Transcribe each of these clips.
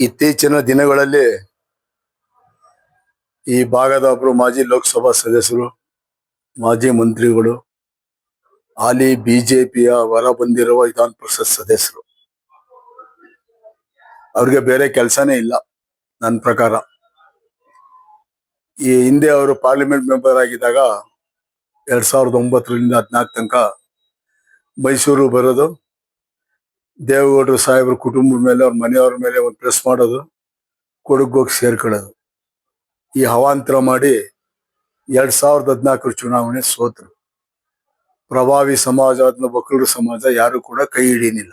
ಇತ್ತೀಚಿನ ದಿನಗಳಲ್ಲಿ ಈ ಭಾಗದ ಒಬ್ಬರು ಮಾಜಿ ಲೋಕಸಭಾ ಸದಸ್ಯರು, ಮಾಜಿ ಮಂತ್ರಿಗಳು, ಹಾಲಿ ಬಿಜೆಪಿಯ ಹೊರ ಬಂದಿರುವ ವಿಧಾನ ಪರಿಷತ್ ಸದಸ್ಯರು. ಅವ್ರಿಗೆ ಬೇರೆ ಕೆಲಸನೇ ಇಲ್ಲ ನನ್ನ ಪ್ರಕಾರ. ಈ ಹಿಂದೆ ಅವರು ಪಾರ್ಲಿಮೆಂಟ್ ಮೆಂಬರ್ ಆಗಿದ್ದಾಗ ಎರಡ್ ಸಾವಿರದ ಒಂಬತ್ತರಿಂದ ಹದಿನಾಲ್ಕು ತನಕ ಮೈಸೂರು ಬರೋದು ದೇವೇಗೌಡರು ಸಾಹೇಬ್ರ ಕುಟುಂಬದ ಮೇಲೆ, ಅವ್ರ ಮನೆಯವ್ರ ಮೇಲೆ ಒಂದು ಪ್ರೆಸ್ ಮಾಡೋದು, ಕೊಡಗು ಹೋಗಿ ಸೇರ್ಕೊಳ್ಳೋದು. ಈ ಹವಾಂತರ ಮಾಡಿ ಎರಡ್ ಸಾವಿರದ ಹದಿನಾಲ್ಕರ ಚುನಾವಣೆ ಸೋತರು. ಪ್ರಭಾವಿ ಸಮಾಜ ಅದನ್ನ ಸಮಾಜ ಯಾರು ಕೂಡ ಕೈ ಹಿಡಿಯಲಿಲ್ಲ.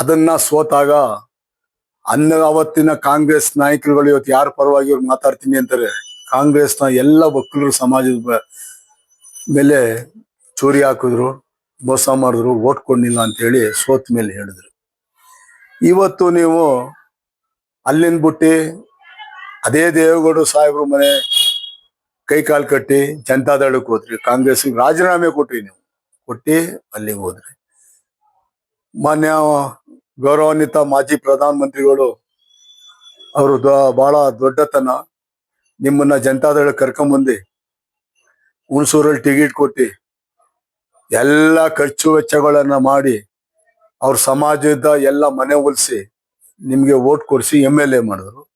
ಅದನ್ನ ಸೋತಾಗ ಅನ್ನ ಅವತ್ತಿನ ಕಾಂಗ್ರೆಸ್ ನಾಯಕರುಗಳು ಇವತ್ತು ಯಾರ ಪರವಾಗಿ ಇವ್ರು ಮಾತಾಡ್ತೀನಿ ಅಂತಾರೆ, ಕಾಂಗ್ರೆಸ್ನ ಎಲ್ಲ ಬಕ್ಕಳ ಸಮಾಜದ ಮೇಲೆ ಚೋರಿ ಹಾಕಿದ್ರು. ಮೋಸ ಮಾಡಿದ್ರು ಓಟ್ ಕೊಡ್ಲಿಲ್ಲ ಅಂತೇಳಿ ಸೋತ್ ಮೇಲೆ ಹೇಳಿದ್ರು. ಇವತ್ತು ನೀವು ಅಲ್ಲಿಂದ ಬಿಟ್ಟು ಅದೇ ದೇವೇಗೌಡ ಸಾಹೇಬ್ರು ಮನೆ ಕೈ ಕಾಲು ಕಟ್ಟಿ ಜನತಾದಳಕ್ಕೆ ಹೋದ್ರಿ ಕಾಂಗ್ರೆಸ್ ರಾಜೀನಾಮೆ ಕೊಟ್ರಿ ನೀವು. ಕೊಟ್ಟಿ ಅಲ್ಲಿಗೆ ಹೋದ್ರಿ. ಮಾನ್ಯ ಗೌರವಾನ್ವಿತ ಮಾಜಿ ಪ್ರಧಾನ ಮಂತ್ರಿಗಳು ಅವರು ಬಹಳ ದೊಡ್ಡತನ. ನಿಮ್ಮನ್ನ ಜನತಾದಳಕ್ಕೆ ಕರ್ಕೊಂಬಂದು ಹುಣಸೂರಲ್ಲಿ ಟಿಕೆಟ್ ಕೊಟ್ಟು ಎಲ್ಲ ಖರ್ಚು ವೆಚ್ಚಗಳನ್ನ ಮಾಡಿ ಅವ್ರ ಸಮಾಜದ ಎಲ್ಲ ಮನೆ ಒಲಿಸಿ ನಿಮ್ಗೆ ವೋಟ್ ಕೊಡಿಸಿ ಎಂ ಎಲ್ ಎ ಮಾಡಿದ್ರು.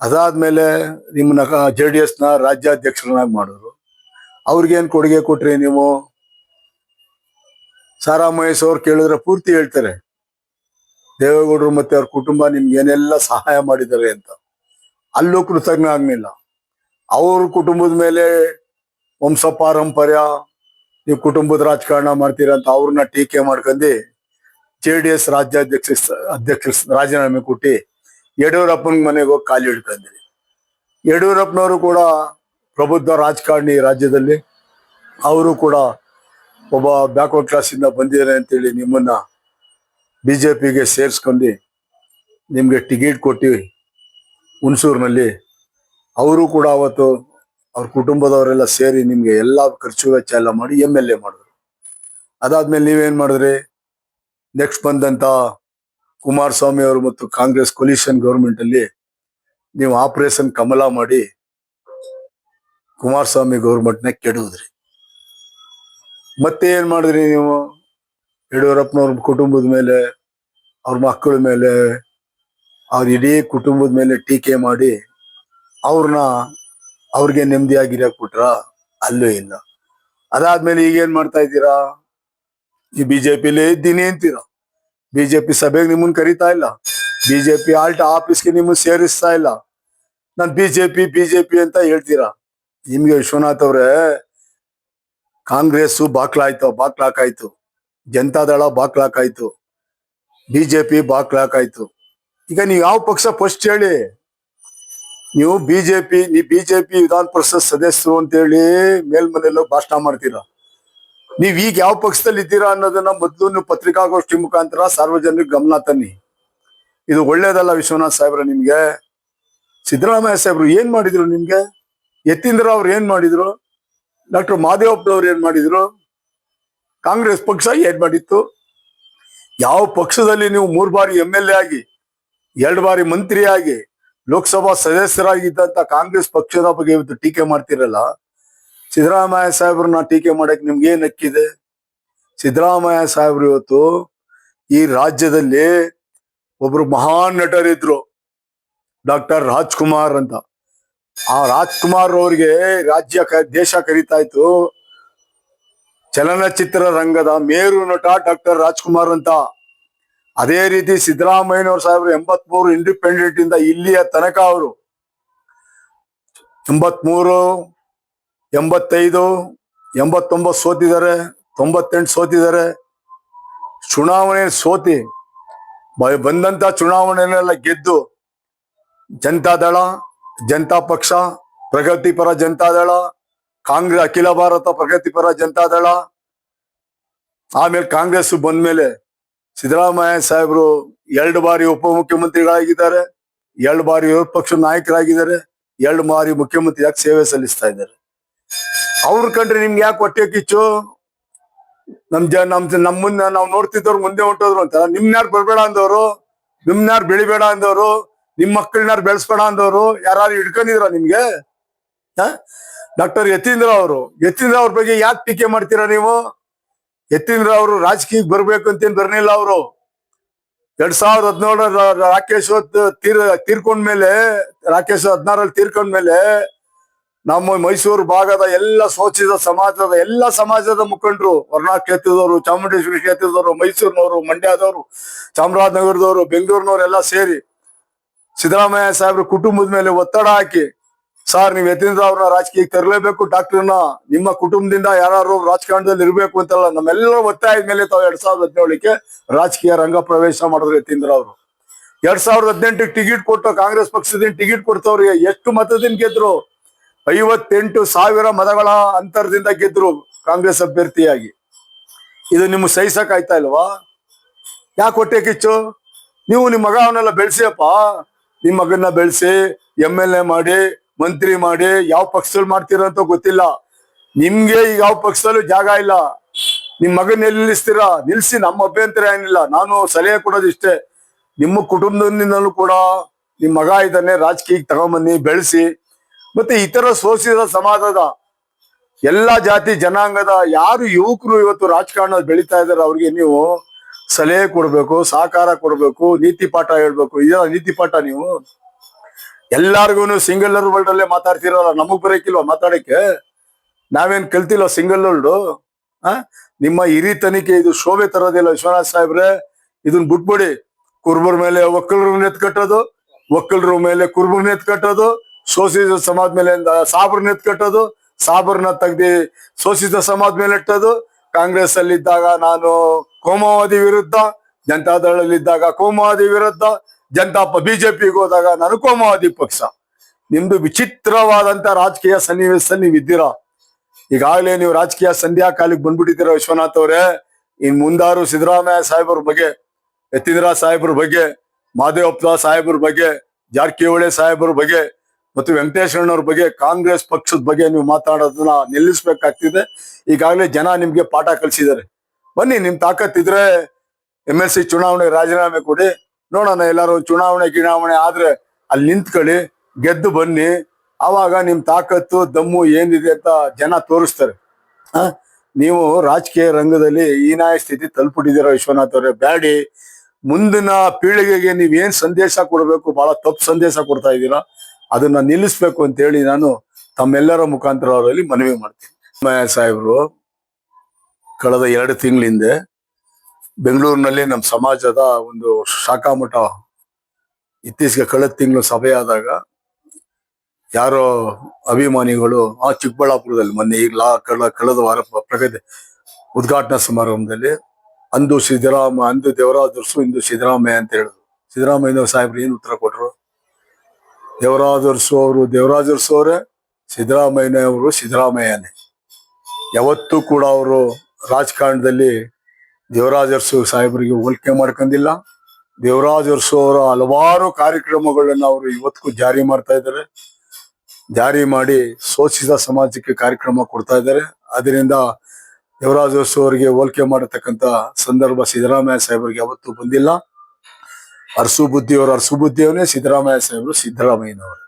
ಅದಾದ್ಮೇಲೆ ನಿಮ್ಮನ್ನ ಜೆ ಡಿ ಎಸ್ನ ರಾಜ್ಯಾಧ್ಯಕ್ಷರನ್ನಾಗಿ ಮಾಡಿದ್ರು. ಅವ್ರಿಗೇನ್ ಕೊಡುಗೆ ಕೊಟ್ರಿ ನೀವು? ಸಾರಾ ಮಹೇಶ್ ಅವ್ರು ಕೇಳಿದ್ರೆ ಪೂರ್ತಿ ಹೇಳ್ತಾರೆ. ದೇವೇಗೌಡರು ಮತ್ತೆ ಅವ್ರ ಕುಟುಂಬ ನಿಮ್ಗೆ ಏನೆಲ್ಲ ಸಹಾಯ ಮಾಡಿದ್ದಾರೆ ಅಂತ. ಅಲ್ಲೂ ಕೃತಜ್ಞ ಆಗ್ಲಿಲ್ಲ. ಅವ್ರ ಕುಟುಂಬದ ಮೇಲೆ ವಂಶ ಪಾರಂಪರ್ಯ ನೀವು ಕುಟುಂಬದ ರಾಜಕಾರಣ ಮಾಡ್ತೀರ ಅಂತ ಅವ್ರನ್ನ ಟೀಕೆ ಮಾಡ್ಕೊಂಡು ಜೆ ಡಿ ಎಸ್ ರಾಜ್ಯಾಧ್ಯಕ್ಷ ಅಧ್ಯಕ್ಷ ರಾಜೀನಾಮೆ ಕೊಟ್ಟು ಯಡಿಯೂರಪ್ಪನ ಮನೆಗೆ ಹೋಗಿ ಕಾಲು ಹಿಡ್ಕೊಂಡಿರಿ ಯಡಿಯೂರಪ್ಪನವರು ಕೂಡ ಪ್ರಬುದ್ಧ ರಾಜಕಾರಣಿ ರಾಜ್ಯದಲ್ಲಿ. ಅವರು ಕೂಡ ಒಬ್ಬ ಬ್ಯಾಕ್ವರ್ಡ್ ಕ್ಲಾಸಿಂದ ಬಂದಿದ್ದಾರೆ ಅಂತೇಳಿ ನಿಮ್ಮನ್ನ ಪಿಗೆ ಸೇರಿಸ್ಕೊಂಡು ನಿಮಗೆ ಟಿಕೆಟ್ ಕೊಟ್ಟು ಹುಣಸೂರಿನಲ್ಲಿ. ಅವರು ಕೂಡ ಅವತ್ತು ಅವ್ರ ಕುಟುಂಬದವರೆಲ್ಲ ಸೇರಿ ನಿಮ್ಗೆ ಎಲ್ಲಾ ಖರ್ಚು ವೆಚ್ಚ ಎಲ್ಲ ಮಾಡಿ ಎಂ ಎಲ್ ಎ ಮಾಡಿದ್ರು. ಅದಾದ್ಮೇಲೆ ನೀವೇನ್ ಮಾಡಿದ್ರಿ? ನೆಕ್ಸ್ಟ್ ಬಂದಂತ ಕುಮಾರಸ್ವಾಮಿ ಅವರು ಮತ್ತು ಕಾಂಗ್ರೆಸ್ ಕೊಲಿಷನ್ ಗೌರ್ಮೆಂಟ್ ಅಲ್ಲಿ ನೀವು ಆಪರೇಷನ್ ಕಮಲ ಮಾಡಿ ಕುಮಾರಸ್ವಾಮಿ ಗೌರ್ಮೆಂಟ್ನ ಕೆಡುವುದ್ರಿ ಮತ್ತೆ ಏನ್ ಮಾಡಿದ್ರಿ ನೀವು? ಯಡಿಯೂರಪ್ಪನವ್ರ ಕುಟುಂಬದ ಮೇಲೆ, ಅವ್ರ ಮಕ್ಕಳ ಮೇಲೆ, ಅವ್ರ ಇಡೀ ಕುಟುಂಬದ ಮೇಲೆ ಟೀಕೆ ಮಾಡಿ ಅವ್ರನ್ನ ಅವ್ರಿಗೆ ನೆಮ್ಮದಿಯಾಗಿರಕ್ ಬಿಟ್ರ ಅಲ್ಲೂ ಇಲ್ಲ. ಅದಾದ್ಮೇಲೆ ಈಗೇನ್ ಮಾಡ್ತಾ ಇದ್ದೀರಾ? ಈ ಬಿಜೆಪಿಲೇ ಇದ್ದೀನಿ ಅಂತೀರಾ? ಬಿಜೆಪಿ ಸಭೆಗೆ ನಿಮ್ಮನ್ನ ಕರಿತಾ ಇಲ್ಲ. ಬಿಜೆಪಿ ಆಲ್ಟ್ ಆಫೀಸ್ಗೆ ನಿಮ್ಮನ್ನ ಸೇರಿಸ್ತಾ ಇಲ್ಲ. ನಾನ್ ಬಿಜೆಪಿ ಬಿಜೆಪಿ ಅಂತ ಹೇಳ್ತೀರಾ? ನಿಮ್ಗೆ ವಿಶ್ವನಾಥ್ ಅವ್ರೆ ಕಾಂಗ್ರೆಸ್ ಬಾಕ್ಲಾಯ್ತು, ಬಾಕ್ಲಾಕಾಯ್ತು. ಜನತಾದಳ ಬಾಕ್ಲಾಕಾಯ್ತು. ಬಿಜೆಪಿ ಬಾಕ್ಲಾಕಾಯ್ತು. ಈಗ ನೀವು ಯಾವ ಪಕ್ಷ ಫಸ್ಟ್ ಹೇಳಿ? ನೀವು ಬಿಜೆಪಿ, ನೀ ಬಿಜೆಪಿ ವಿಧಾನ ಪರಿಷತ್ ಸದಸ್ಯರು ಅಂತೇಳಿ ಮೇಲ್ಮನೆಯಲ್ಲೋ ಭಾಷಣ ಮಾಡ್ತೀರಾ? ನೀವ್ ಈಗ ಯಾವ ಪಕ್ಷದಲ್ಲಿ ಇದ್ದೀರಾ ಅನ್ನೋದನ್ನ ಮೊದಲು ನೀವು ಪತ್ರಿಕಾಗೋಷ್ಠಿ ಮುಖಾಂತರ ಸಾರ್ವಜನಿಕ ಗಮನ ತನ್ನಿ. ಇದು ಒಳ್ಳೇದಲ್ಲ ವಿಶ್ವನಾಥ್ ಸಾಹೇಬ್ರ ನಿಮ್ಗೆ? ಸಿದ್ದರಾಮಯ್ಯ ಸಾಹೇಬ್ರು ಏನ್ ಮಾಡಿದ್ರು ನಿಮ್ಗೆ? ಯತೀಂದ್ರ ಅವ್ರು ಏನ್ ಮಾಡಿದ್ರು? ಡಾಕ್ಟರ್ ಮಾದೇವಪ್ಪನವ್ರು ಏನ್ ಮಾಡಿದ್ರು? ಕಾಂಗ್ರೆಸ್ ಪಕ್ಷ ಏನ್ ಮಾಡಿತ್ತು? ಯಾವ ಪಕ್ಷದಲ್ಲಿ ನೀವು ಮೂರ್ ಬಾರಿ ಎಂ ಎಲ್ ಎ ಆಗಿ, ಎರಡು ಬಾರಿ ಮಂತ್ರಿ ಆಗಿ ಲೋಕಸಭಾ ಸದಸ್ಯರಾಗಿದ್ದಂತ ಕಾಂಗ್ರೆಸ್ ಪಕ್ಷದ ಬಗ್ಗೆ ಇವತ್ತು ಟೀಕೆ ಮಾಡ್ತಿರಲ್ಲ? ಸಿದ್ದರಾಮಯ್ಯ ಸಾಹೇಬ್ರನ್ನ ಟೀಕೆ ಮಾಡಕ್ ನಿಮ್ಗೆ ಏನ್ ಹಕ್ಕಿದೆ? ಸಿದ್ದರಾಮಯ್ಯ ಸಾಹೇಬ್ರು ಇವತ್ತು ಈ ರಾಜ್ಯದಲ್ಲಿ ಒಬ್ರು ಮಹಾನ್ ನಟರಿದ್ರು, ಡಾಕ್ಟರ್ ರಾಜ್ಕುಮಾರ್ ಅಂತ. ಆ ರಾಜ್ಕುಮಾರ್ ಅವ್ರಿಗೆ ರಾಜ್ಯ ದೇಶ ಕರಿತಾ ಇತ್ತು. ಚಲನಚಿತ್ರ ರಂಗದ ಮೇರು ನಟ ಡಾಕ್ಟರ್ ರಾಜ್ಕುಮಾರ್ ಅಂತ. ಅದೇ ರೀತಿ ಸಿದ್ದರಾಮಯ್ಯನವ್ರ ಎಂಬತ್ ಮೂರು ಇಂಡಿಪೆಂಡೆಂಟ್ ಇಂದ ಇಲ್ಲಿಯ ತನಕ ಅವರು. ಎಂಬತ್ಮೂರು, ಎಂಬತ್ತೈದು, ಎಂಬತ್ತೊಂಬತ್ತು ಸೋತಿದ್ದಾರೆ, ತೊಂಬತ್ತೆಂಟು ಸೋತಿದ್ದಾರೆ. ಚುನಾವಣೆ ಸೋತಿ ಬಂದಂತ ಚುನಾವಣೆನೆಲ್ಲ ಗೆದ್ದು ಜನತಾದಳ ಜನತಾ ಪಕ್ಷ ಪ್ರಗತಿಪರ ಜನತಾದಳ ಕಾಂಗ್ರೆಸ್ ಅಖಿಲ ಭಾರತ ಪ್ರಗತಿಪರ ಜನತಾದಳ ಆಮೇಲೆ ಕಾಂಗ್ರೆಸ್ ಬಂದ್ಮೇಲೆ ಸಿದ್ದರಾಮಯ್ಯ ಸಾಹೇಬರು ಎರಡು ಬಾರಿ ಉಪಮುಖ್ಯಮಂತ್ರಿಗಳಾಗಿದ್ದಾರೆ, ಎರಡು ಬಾರಿ ವಿರೋಧ ಪಕ್ಷ ನಾಯಕರಾಗಿದ್ದಾರೆ, ಎರಡು ಬಾರಿ ಮುಖ್ಯಮಂತ್ರಿಯಾಗಿ ಸೇವೆ ಸಲ್ಲಿಸ್ತಾ ಇದ್ದಾರೆ? ಅವ್ರ ಕಂಡ್ರೆ ನಿಮ್ಗೆ ಯಾಕೆ ಹೊಟ್ಟೆ ಕಿಚ್ಚು? ನಮ್ ಜ, ನಮ್ ನಮ್ ಮುಂದೆ ನಾವು ನೋಡ್ತಿದ್ದವ್ರು ಮುಂದೆ ಹೊಂಟೋದ್ರು ಅಂತ. ನಿಮ್ನ್ಯಾರು ಬರ್ಬೇಡ ನಿಮ್ನ ನಿಮ್ನ್ಯಾರು ಬೆಳಿಬೇಡ ಅಂದವರು? ನಿಮ್ ಮಕ್ಕಳನ್ನಾರು ಬೆಳೆಸ್ಬೇಡ ಅಂದವರು? ಯಾರು ಹಿಡ್ಕೊಂಡಿದ್ರ ನಿಮ್ಗೆ? ಡಾಕ್ಟರ್ ಯತೀಂದ್ರ ಅವರು, ಯತೀಂದ್ರ ಅವ್ರ ಬಗ್ಗೆ ಯಾಕೆ ಟೀಕೆ ಮಾಡ್ತೀರಾ ನೀವು? ಯತೀಂದ್ರ ಅವರು ರಾಜಕೀಯಕ್ಕೆ ಬರ್ಬೇಕು ಅಂತೇನ್ ಬರ್ನಿಲ್ಲ ಅವರು. ಎರಡ್ ಸಾವಿರದ ಹದಿನೇಳರ ರಾಕೇಶ್ ತೀರ್ ತೀರ್ಕೊಂಡ್ಮೇಲೆ ರಾಕೇಶ್ ಹದಿನಾರಲ್ಲಿ ತೀರ್ಕೊಂಡ್ಮೇಲೆ ನಮ್ಮ ಮೈಸೂರು ಭಾಗದ ಎಲ್ಲ ಸೋಚಿದ ಸಮಾಜದ ಎಲ್ಲ ಸಮಾಜದ ಮುಖಂಡರು ವರ್ಣಾ ಕ್ಷೇತ್ರದವರು, ಚಾಮುಂಡೇಶ್ವರಿ ಕ್ಷೇತ್ರದವರು, ಮೈಸೂರಿನವರು, ಮಂಡ್ಯದವರು, ಚಾಮರಾಜನಗರದವರು ಬೆಂಗಳೂರಿನವರು ಎಲ್ಲ ಸೇರಿ ಸಿದ್ದರಾಮಯ್ಯ ಸಾಹೇಬ್ರ ಕುಟುಂಬದ ಮೇಲೆ ಒತ್ತಡ ಹಾಕಿ ಸರ್ ನೀವು ಯತೀಂದ್ರ ಅವ್ರನ್ನ ರಾಜಕೀಯಕ್ಕೆ ತರಲೇಬೇಕು. ಡಾಕ್ಟರ್ನ ನಿಮ್ಮ ಕುಟುಂಬದಿಂದ ಯಾರು ರಾಜಕಾರಣದಲ್ಲಿ ಇರಬೇಕು ಅಂತಲ್ಲ, ನಮ್ಮೆಲ್ಲರ ಒತ್ತಾಯದ ಮೇಲೆ ತಾವು ಎರಡ್ ಸಾವಿರದ ಹದಿನೇಳಕ್ಕೆ ರಾಜಕೀಯ ರಂಗ ಪ್ರವೇಶ ಮಾಡಿದ್ರು ಯತೀಂದ್ರ ಅವರು. ಎರಡ್ ಸಾವಿರದ ಹದಿನೆಂಟಕ್ಕೆ ಟಿಕೆಟ್ ಕೊಟ್ಟು ಕಾಂಗ್ರೆಸ್ ಪಕ್ಷದಿಂದ ಟಿಕೆಟ್ ಕೊಡ್ತವ್ರಿಗೆ ಎಷ್ಟು ಮತದಿಂದ ಗೆದ್ರು? ಐವತ್ತೆಂಟು ಸಾವಿರ ಮತಗಳ ಅಂತರದಿಂದ ಗೆದ್ರು ಕಾಂಗ್ರೆಸ್ ಅಭ್ಯರ್ಥಿಯಾಗಿ. ಇದು ನಿಮ್ಗೆ ಸಹಿಸಕ್ ಆಯ್ತಾ ಇಲ್ವಾ? ಯಾಕೆ ಹೊಟ್ಟೆ ಕಿಚ್ಚು? ನೀವು ನಿಮ್ಮ ಮಗ ಅವನ್ನೆಲ್ಲ ಬೆಳೆಸಿಯಪ್ಪ. ನಿಮ್ಮ ಮಗನ್ನ ಬೆಳೆಸಿ ಎಂ ಎಲ್ ಎ ಮಾಡಿ ಮಂತ್ರಿ ಮಾಡಿ ಯಾವ ಪಕ್ಷದಲ್ಲಿ ಮಾಡ್ತೀರ ಅಂತ ಗೊತ್ತಿಲ್ಲ. ನಿಮ್ಗೆ ಈಗ ಯಾವ ಪಕ್ಷದಲ್ಲೂ ಜಾಗ ಇಲ್ಲ. ನಿಮ್ ಮಗನ್ ಎಲ್ಲಿ ನಿಲ್ಲಿಸ್ತೀರಾ? ನಿಲ್ಸಿ, ನಮ್ಮ ಅಭ್ಯಂತರ ಏನಿಲ್ಲ. ನಾನು ಸಲಹೆ ಕೊಡೋದು ಇಷ್ಟೇ. ನಿಮ್ಮ ಕುಟುಂಬದಿಂದಲೂ ಕೂಡ ನಿಮ್ ಮಗ ಇದ್ದಾನೆ, ರಾಜಕೀಯಕ್ಕೆ ತಗೊಂಬನ್ನಿ, ಬೆಳೆಸಿ. ಮತ್ತೆ ಇತರ ಶೋಷಿತ ಸಮಾಜದ ಎಲ್ಲಾ ಜಾತಿ ಜನಾಂಗದ ಯಾರು ಯುವಕರು ಇವತ್ತು ರಾಜಕಾರಣ ಬೆಳೀತಾ ಇದಾರೆ ಅವ್ರಿಗೆ ನೀವು ಸಲಹೆ ಕೊಡ್ಬೇಕು, ಸಹಕಾರ ಕೊಡ್ಬೇಕು, ನೀತಿ ಪಾಠ ಹೇಳ್ಬೇಕು. ಇದ ನೀತಿ ಪಾಠ ನೀವು? ಎಲ್ಲಾರ್ಗು ಸಿಂಗಲ್ ವರ್ಲ್ಡ್ ಅಲ್ಲೇ ಮಾತಾಡ್ತಿರಲ್ಲ, ನಮಗ್ ಬರೋಕಿಲ್ವಾ ಮಾತಾಡಕ್ಕೆ? ನಾವೇನ್ ಕಲ್ತಿಲ್ಲ ಸಿಂಗಲ್ ವರ್ಲ್ಡ್ ಆ? ನಿಮ್ಮ ಹಿರಿ ತನಿಖೆ ಇದು ಶೋಭೆ ತರೋದಿಲ್ಲ ವಿಶ್ವನಾಥ್ ಸಾಹೇಬ್ರೆ. ಇದನ್ ಬಿಟ್ಬಿಡಿ. ಕುರುಬರ ಮೇಲೆ ಒಕ್ಕಲರನ್ನ ಎತ್ಕಟ್ಟೋದು ಒಕ್ಕಲರ ಮೇಲೆ ಕುರುಬರ ನೆತ್ ಕಟ್ಟೋದು ಶೋಷಿತ ಸಮಾಜ ಮೇಲೆ ಸಾಬ್ರನ್ನ ಎತ್ಕಟ್ಟೋದು ಸಾಬ್ರನ್ನ ತೆಗ್ದಿ ಶೋಷಿತ ಸಮಾಜ ಮೇಲೆ ಇಟ್ಟೋದು. ಕಾಂಗ್ರೆಸ್ ಅಲ್ಲಿ ಇದ್ದಾಗ ನಾನು ಕೋಮವಾದಿ ವಿರುದ್ಧ, ಜನತಾದಳಲ್ಲಿದ್ದಾಗ ಕೋಮವಾದಿ ವಿರುದ್ಧ ಜನತಾ ಬಿಜೆಪಿಗೆ ಹೋದಾಗ ನನಕೋಮವಾದಿ ಕೋಮವಾದಿ ಪಕ್ಷ. ನಿಮ್ದು ವಿಚಿತ್ರವಾದಂತ ರಾಜಕೀಯ ಸನ್ನಿವೇಶ ನೀವ್ ಇದ್ದೀರಾ ಈಗಾಗಲೇ ನೀವು ರಾಜಕೀಯ ಸಂಧ್ಯಾ ಕಾಲಕ್ಕೆ ಬಂದ್ಬಿಟ್ಟಿದ್ದೀರಾ ವಿಶ್ವನಾಥ್ ಅವರೇ. ಇನ್ ಮುಂದಾರು ಸಿದ್ದರಾಮಯ್ಯ ಸಾಹೇಬ್ರ ಬಗ್ಗೆ, ಯತೀಂದ್ರ ಸಾಹೇಬ್ರ ಬಗ್ಗೆ ಮಾದೇವಪ್ಪ ಸಾಹೇಬ್ರ ಬಗ್ಗೆ, ಜಾರಕಿಹೊಳಿ ಸಾಹೇಬ್ರ ಬಗ್ಗೆ ಮತ್ತು ವೆಂಕಟೇಶ್ವರಣ್ಣವ್ರ ಬಗ್ಗೆ, ಕಾಂಗ್ರೆಸ್ ಪಕ್ಷದ ಬಗ್ಗೆ ನೀವು ಮಾತಾಡೋದನ್ನ ನಿಲ್ಲಿಸ್ಬೇಕಾಗ್ತಿದೆ. ಈಗಾಗಲೇ ಜನ ನಿಮ್ಗೆ ಪಾಠ ಕಲಿಸಿದ್ದಾರೆ. ಬನ್ನಿ, ನಿಮ್ ತಾಕತ್ತಿದ್ರೆ ಎಂ ಎಲ್ ಸಿ ಚುನಾವಣೆ ರಾಜೀನಾಮೆ ಕೊಡಿ. ನೋಡೋಣ ಎಲ್ಲಾರು ಚುನಾವಣೆ ಚುನಾವಣೆ ಆದ್ರೆ ಅಲ್ಲಿ ನಿಂತ್ಕೊಳ್ಳಿ, ಗೆದ್ದು ಬನ್ನಿ. ಆವಾಗ ನಿಮ್ ತಾಕತ್ತು, ದಮ್ಮು ಏನಿದೆ ಅಂತ ಜನ ತೋರಿಸ್ತಾರೆ. ಆ ನೀವು ರಾಜಕೀಯ ರಂಗದಲ್ಲಿ ಹೀನಾಯ ಸ್ಥಿತಿ ತಲುಪಿಟ್ಟಿದ್ದೀರಾ ವಿಶ್ವನಾಥ್ ಅವರೇ, ಬ್ಯಾಡಿ. ಮುಂದಿನ ಪೀಳಿಗೆಗೆ ನೀವ್ ಏನ್ ಸಂದೇಶ ಕೊಡಬೇಕು, ಬಹಳ ತಪ್ಪು ಸಂದೇಶ ಕೊಡ್ತಾ ಇದ್ದೀರಾ, ಅದನ್ನ ನಿಲ್ಲಿಸ್ಬೇಕು ಅಂತ ಹೇಳಿ ನಾನು ತಮ್ಮೆಲ್ಲರ ಮುಖಾಂತರ ಅವರಲ್ಲಿ ಮನವಿ ಮಾಡ್ತೀನಿ. ಸಾಹೇಬ್ರು ಕಳೆದ ಎರಡು ತಿಂಗಳ ಹಿಂದೆ ಬೆಂಗಳೂರಿನಲ್ಲಿ ನಮ್ಮ ಸಮಾಜದ ಒಂದು ಶಾಖಾ ಮಠ ಇತ್ತೀಚೆಗೆ ಕಳೆದ ತಿಂಗಳು ಸಭೆ ಆದಾಗ ಯಾರೋ ಅಭಿಮಾನಿಗಳು ಆ ಚಿಕ್ಕಬಳ್ಳಾಪುರದಲ್ಲಿ ಮೊನ್ನೆ ಈಗ ಲಾ ಕಳೆದ ಕಳೆದ ವಾರ ಪ್ರಗತಿ ಉದ್ಘಾಟನಾ ಸಮಾರಂಭದಲ್ಲಿ ಅಂದು ಸಿದ್ದರಾಮ, ಅಂದು ದೇವರಾದರ್ಸು ಇಂದು ಸಿದ್ದರಾಮಯ್ಯ ಅಂತ ಹೇಳಿದ್ರು. ಸಿದ್ದರಾಮಯ್ಯ ಸಾಹೇಬ್ರು ಏನು ಉತ್ತರ ಕೊಟ್ಟರು ದೇವರಾದರ್ಸು ಅವರು ದೇವರಾಜರ್ಸು ಅವರೇ ಸಿದ್ದರಾಮಯ್ಯ ಅವರು ಸಿದ್ದರಾಮಯ್ಯನೇ. ಯಾವತ್ತೂ ಕೂಡ ಅವರು ರಾಜಕಾರಣದಲ್ಲಿ ದೇವರಾಜ್ ಅರಸು ಸಾಹೇಬರಿಗೆ ಹೋಲಿಕೆ ಮಾಡ್ಕೊಂಡಿಲ್ಲ. ದೇವರಾಜ ಅರಸು ಅವರ ಹಲವಾರು ಕಾರ್ಯಕ್ರಮಗಳನ್ನ ಅವರು ಇವತ್ತಿಗೂ ಜಾರಿ ಮಾಡ್ತಾ ಇದ್ದಾರೆ. ಜಾರಿ ಮಾಡಿ ಶೋಷಿತ ಸಮಾಜಕ್ಕೆ ಕಾರ್ಯಕ್ರಮ ಕೊಡ್ತಾ ಇದ್ದಾರೆ. ಅದರಿಂದ ದೇವರಾಜ ಅವರಿಗೆ ಹೋಲಿಕೆ ಮಾಡತಕ್ಕಂತ ಸಂದರ್ಭ ಸಿದ್ದರಾಮಯ್ಯ ಸಾಹೇಬರಿಗೆ ಯಾವತ್ತೂ ಬಂದಿಲ್ಲ. ಅರಸು ಬುದ್ಧಿಯವರು ಅರಸು ಬುದ್ಧಿಯವನೇ ಸಿದ್ದರಾಮಯ್ಯ ಸಾಹೇಬರು ಸಿದ್ದರಾಮಯ್ಯನವರು.